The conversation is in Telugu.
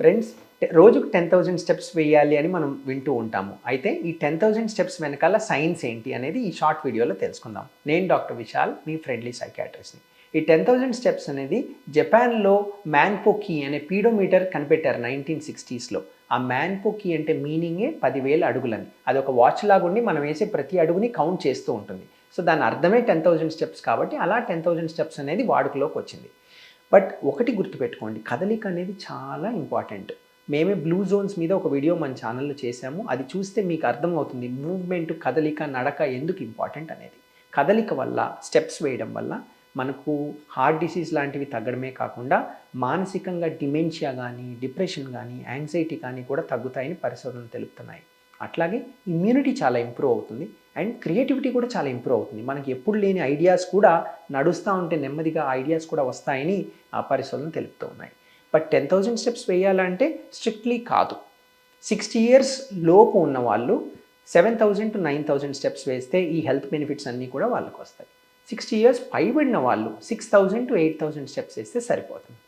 ఫ్రెండ్స్ రోజుకు టెన్ థౌజండ్ స్టెప్స్ వేయాలి అని మనం వింటూ ఉంటాము. అయితే ఈ టెన్ థౌజండ్ స్టెప్స్ వెనకాల సైన్స్ ఏంటి అనేది ఈ షార్ట్ వీడియోలో తెలుసుకుందాం. నేను డాక్టర్ విశాల్ మీ ఫ్రెండ్లీ సైకాట్రిస్ట్ని ఈ టెన్ థౌజండ్ స్టెప్స్ అనేది జపాన్లో మ్యాన్పోకీ అనే పీడోమీటర్ కనిపెట్టారు నైన్టీన్ సిక్స్టీస్లో ఆ మ్యాన్పోకీ అంటే మీనింగే పదివేల అడుగులని. అది ఒక వాచ్ లాగుండి మనం వేసే ప్రతి అడుగుని కౌంట్ చేస్తూ ఉంటుంది. సో దాని అర్థమే టెన్ థౌజండ్ స్టెప్స్ కాబట్టి అలా టెన్ థౌజండ్ స్టెప్స్ అనేది వాడుకలోకి వచ్చింది. బట్ ఒకటి గుర్తుపెట్టుకోండి కదలిక అనేది చాలా ఇంపార్టెంట్. మేమే బ్లూ జోన్స్ మీద ఒక వీడియో మన ఛానల్లో చేశాము అది చూస్తే మీకు అర్థమవుతుంది మూవ్మెంట్ కదలిక నడక ఎందుకు ఇంపార్టెంట్ అనేది. కదలిక వల్ల స్టెప్స్ వేయడం వల్ల మనకు హార్ట్ డిసీజ్ లాంటివి తగ్గడమే కాకుండా మానసికంగా డిమెన్షియా కానీ డిప్రెషన్ కానీ యాంగ్జైటీ కానీ కూడా తగ్గుతాయని పరిశోధనలు తెలుపుతున్నాయి. అట్లాగే ఇమ్యూనిటీ చాలా ఇంప్రూవ్ అవుతుంది. అండ్ క్రియేటివిటీ కూడా చాలా ఇంప్రూవ్ అవుతుంది. మనకి ఎప్పుడు లేని ఐడియాస్ కూడా నడుస్తూ ఉంటే నెమ్మదిగా ఐడియాస్ కూడా వస్తాయని ఆ పరిశోధనలు తెలుపుతూ ఉన్నాయి. బట్ టెన్ థౌజండ్ స్టెప్స్ వేయాలంటే స్ట్రిక్ట్లీ కాదు. సిక్స్టీ ఇయర్స్ లోపు ఉన్న వాళ్ళు seven thousand to nine thousand steps వేస్తే ఈ హెల్త్ బెనిఫిట్స్ అన్నీ కూడా వాళ్ళకి వస్తాయి సిక్స్టీ ఇయర్స్ పైబడిన వాళ్ళు six thousand to eight thousand steps వేస్తే సరిపోతుంది.